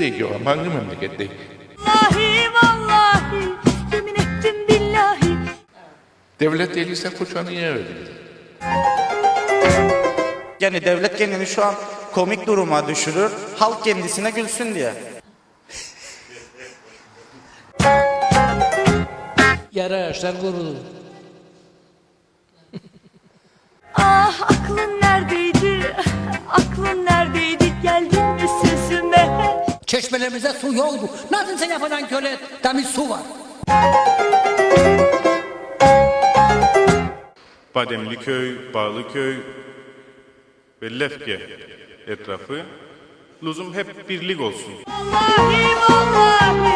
bilmiyorum hangi memlekette. Vallahi vallahi yemin ettim billahi Devlet değilse Koçan'ı niye öldürdü? Yani devlet kendini şu an komik duruma düşürür, halk kendisine gülsün diye. Yara ağaçlar kurudu. Çeşmelerimize su yoktu. Nasıl sen yapacaksın köle? Temiz su var. Bademliköy, Bağlıköy ve Lefke etrafı lüzum hep birlik olsun. Vallahi vallahi